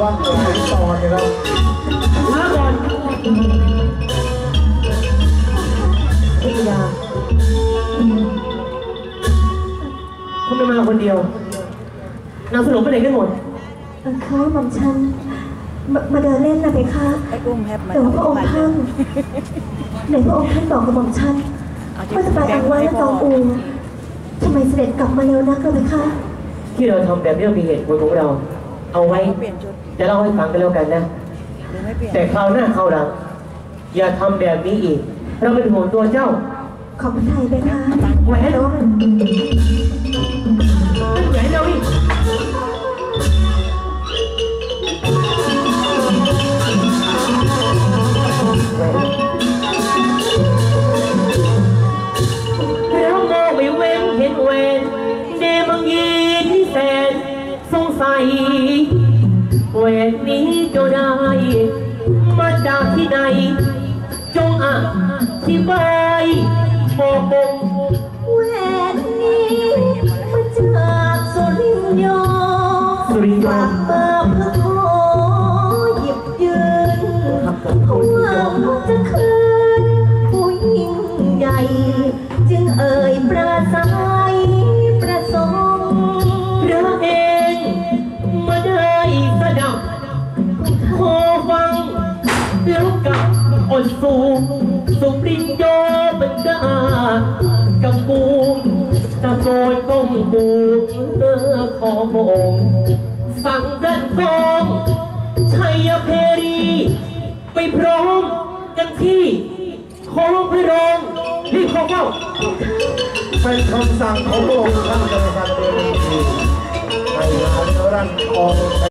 ว่าตัวไหนตอเนี่ยครับช้าก่อนพิยาทำไม่มาคนเดียวนางสนมไปไหนกันหมดเออเขาหม่อมฉันมามาเดินเล่นนะเพคะไอ้กุ้งแต่ว่าพระองค์ท่านไหนพระองค์ท่านบอกกับหม่อมฉันว่าจะไปอังวาและตองอูทำไมเสด็จกลับมาเร็วนักเลยคะ ที่เราทำแบบนี้มีเหตุผลของเรา เอาไว้เปลี่ยนชุดจะเล่าให้ฟังกันแล้วกันนะหรือไม่เปลี่ยนแต่คราวหน้าคราวหลัง อย่าทำแบบนี้อีก เราเป็นห่วงตัวเจ้า ขอบพระทัยเพคะแหวน งสัยเวนนี้เจะได้ มาจากที่ไหน จงอธิบายบอกผมแหวนนี้มาจากสุรินทร์โยสุรินทร์โยฝากมาเพื่อขอหยิบยืนครับผมหวังจะคืนผู้ยิ่งใหญ่ จึงเอ่ยประสาย อดสูสุปริญโยเป็นกากับกูตะโกนก้มกูเออขอพระองค์สั่งดันทองชัยเพรี ไปพร้อมกันที่ของพระรองรีบเข้าเฝ้าเป็นคำสั่งของพระองค์ท่านกรรมการเมืองดีให้นายรันทอง